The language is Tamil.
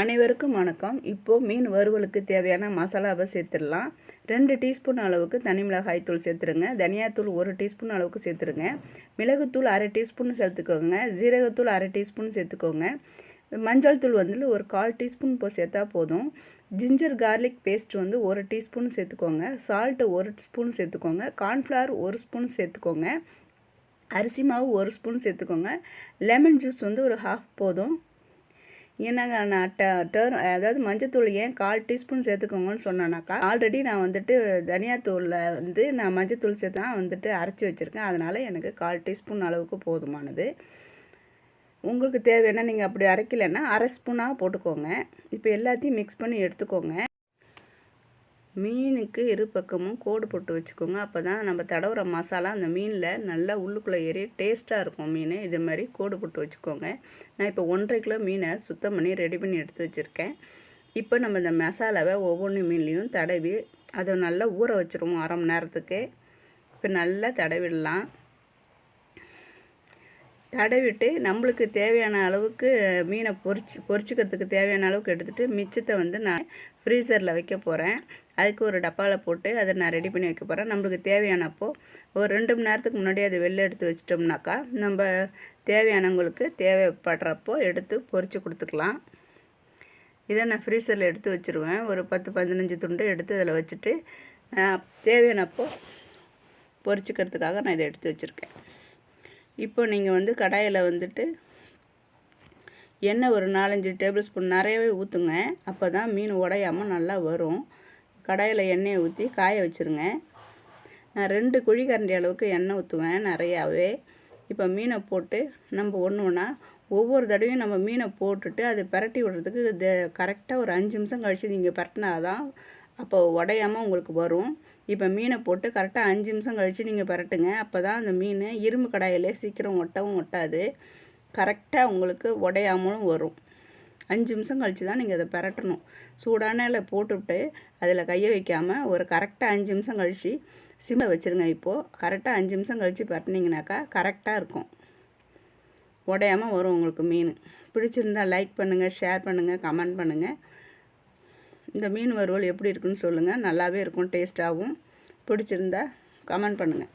அனைவருக்கும் வணக்கம். இப்போது மீன் வறுவலுக்கு தேவையான மசாலாவை சேர்த்துடலாம். ரெண்டு டீஸ்பூன் அளவுக்கு தனி மிளகாய் தூள் சேர்த்துருங்க தனியாத்தூள் ஒரு டீஸ்பூன் அளவுக்கு சேர்த்துருங்க மிளகுத்தூள் அரை டீஸ்பூன் சேர்த்துக்கோங்க. ஜீரகத்தூள் அரை டீஸ்பூன் சேர்த்துக்கோங்க. மஞ்சள் தூள் வந்து ஒரு கால் டீஸ்பூன் இப்போ சேர்த்தா போதும். ஜிஞ்சர் கார்லிக் பேஸ்ட் வந்து ஒரு டீஸ்பூன் சேர்த்துக்கோங்க. சால்ட்டு ஒரு ஸ்பூன் சேர்த்துக்கோங்க. கார்ன்ஃப்ளவர் ஒரு ஸ்பூன் சேர்த்துக்கோங்க. அரிசி மாவு ஒரு ஸ்பூன் சேர்த்துக்கோங்க. லெமன் ஜூஸ் வந்து ஒரு ஹாஃப் போதும். என்னங்க நான் ட டர் அதாவது மஞ்சத்தூள் ஏன் கால் டீஸ்பூன் சேர்த்துக்கோங்கன்னு சொன்னேனாக்கா ஆல்ரெடி நான் வந்துட்டு தனியாத்தூளில் வந்து நான் மஞ்சத்தூள் சேர்த்து தான் வந்துட்டு அரைச்சி வச்சுருக்கேன். அதனால் எனக்கு கால் டீஸ்பூன் அளவுக்கு போதுமானது. உங்களுக்கு தேவைன்னா நீங்கள் அப்படி அரைக்கலைன்னா அரை ஸ்பூனாக போட்டுக்கோங்க. இப்போ எல்லாத்தையும் மிக்ஸ் பண்ணி எடுத்துக்கோங்க. மீனுக்கு இரு பக்கமும் கோடு போட்டு வச்சுக்கோங்க. அப்போ தான் நம்ம தடவுற மசாலா அந்த மீனில் நல்லா உள்ளுக்குள்ளே ஏறி டேஸ்ட்டாக இருக்கும் மீன். இது மாதிரி கோடு போட்டு வச்சுக்கோங்க. நான் இப்போ ஒன்றரை கிலோ மீனை சுத்தம் பண்ணி ரெடி பண்ணி எடுத்து வச்சுருக்கேன். இப்போ நம்ம இந்த மசாலாவை ஒவ்வொன்று மீன்லேயும் தடவி அதை நல்லா ஊற வச்சுருவோம் அரை மணி நேரத்துக்கு. இப்போ நல்லா தடவிடலாம். தடவிட்டு நம்மளுக்கு தேவையான அளவுக்கு மீனை பொறிச்சு பொறிச்சிக்கிறதுக்கு தேவையான அளவுக்கு எடுத்துகிட்டு மிச்சத்தை வந்து நான் ஃப்ரீசரில் வைக்க போகிறேன் அதுக்கு ஒரு டப்பாவில் போட்டு அதை நான் ரெடி பண்ணி வைக்க போகிறேன் நம்மளுக்கு தேவையானப்போ ஒரு ரெண்டு மணி நேரத்துக்கு முன்னாடி அதை வெளில எடுத்து வச்சிட்டோம்னாக்கா நம்ம தேவையானவங்களுக்கு தேவைப்படுறப்போ எடுத்து பொறிச்சு கொடுத்துக்கலாம். இதை நான் ஃப்ரீசரில் எடுத்து வச்சுருவேன். ஒரு பத்து பதினஞ்சு துண்டு எடுத்து அதில் வச்சுட்டு தேவையானப்போ பொரிச்சுக்கிறதுக்காக நான் இதை எடுத்து வச்சுருக்கேன். இப்போ நீங்கள் வந்து கடாயில் வந்துட்டு எண்ணெய் ஒரு நாலஞ்சு டேபிள் ஸ்பூன் நிறையவே ஊற்றுங்க அப்போ தான் மீன் உடையாமல் நல்லா வரும். கடாயில் எண்ணெயை ஊற்றி காய வச்சுருங்க. நான் ரெண்டு குழி கரண்டி அளவுக்கு எண்ணெய் ஊற்றுவேன் நிறையாவே. இப்போ மீனை போட்டு நம்ம ஒன்று ஒன்றா ஒவ்வொரு தடவையும் நம்ம மீனை போட்டுட்டு அதை பரட்டி விடுறதுக்கு கரெக்டாக ஒரு அஞ்சு நிமிஷம் கழித்து நீங்கள் பரட்டினா தான் அப்போ உடையாமல் உங்களுக்கு வரும். இப்போ மீனை போட்டு கரெக்டாக அஞ்சு நிமிஷம் கழித்து நீங்கள் பரட்டுங்க. அப்போ தான் அந்த மீன் இரும்பு கடாயிலே சீக்கிரம் ஒட்டவும் ஒட்டாது. கரெக்டாக உங்களுக்கு உடையாமலும் வரும். அஞ்சு நிமிஷம் கழித்து தான் நீங்கள் அதை பரட்டணும். சூடான போட்டுவிட்டு அதில் கையை வைக்காமல் ஒரு கரெக்டாக அஞ்சு நிமிஷம் கழித்து சிம்மில் வச்சுருங்க இப்போது கரெக்டாக அஞ்சு நிமிஷம் கழித்து பரட்டினீங்கனாக்கா கரெக்டாக இருக்கும். உடையாமல் வரும் உங்களுக்கு மீன். பிடிச்சிருந்தால் லைக் பண்ணுங்கள் ஷேர் பண்ணுங்கள் கமெண்ட் பண்ணுங்கள் இந்த மீன் வறுவல் எப்படி இருக்குன்னு சொல்லுங்கள் நல்லாவே இருக்கும் டேஸ்ட்டாகவும் பிடிச்சிருந்தா கமெண்ட் பண்ணுங்கள்